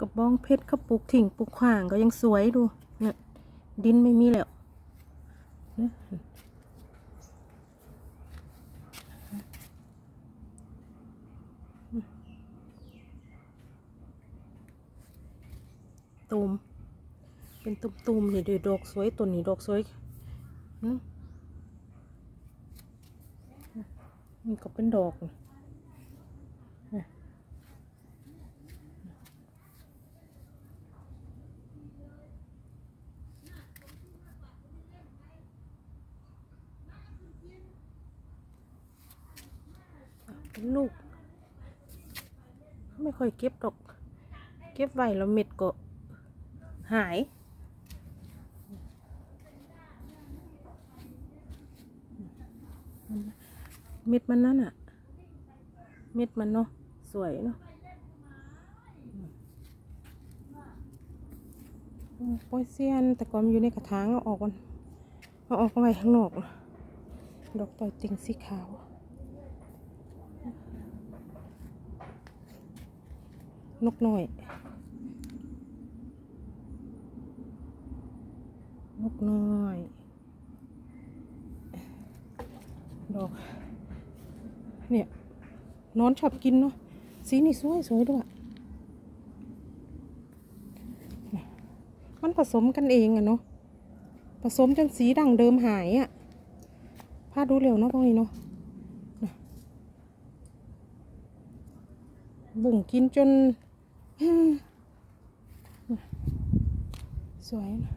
กระบองเพชรเขาปลูกถิ่งปลูกขวางก็ยังสวยดูเนี่ยดินไม่มีแล้วนะตูมเป็นตุ่มๆนี่ดูดอกสวยตัวนี้ดอกสวยนี่ก็เป็นดอกนี่ เป็นลูก ไม่ค่อยเก็บดอก เก็บไว้แล้วเม็ดก็หาย เม็ดมันนั่นอะเม็ดมันเนาะสวยเนาะโปอยเซียนแต่ก่อนอยู่ในกระถางเอาออกมันเอาออกไว้ข้างนอก ดอกต่อยติ่งสีขาว นกน้อย นกน้อย ดอก เนี่ย นอนชอบกินเนาะ สีนี่สวยสวยด้วย มันผสมกันเองอะเนาะ ผสมจนสีดังเดิมหายอะพาดูเร็วเนาะพวกนี้เนาะบุ่งกินจน สวยนะ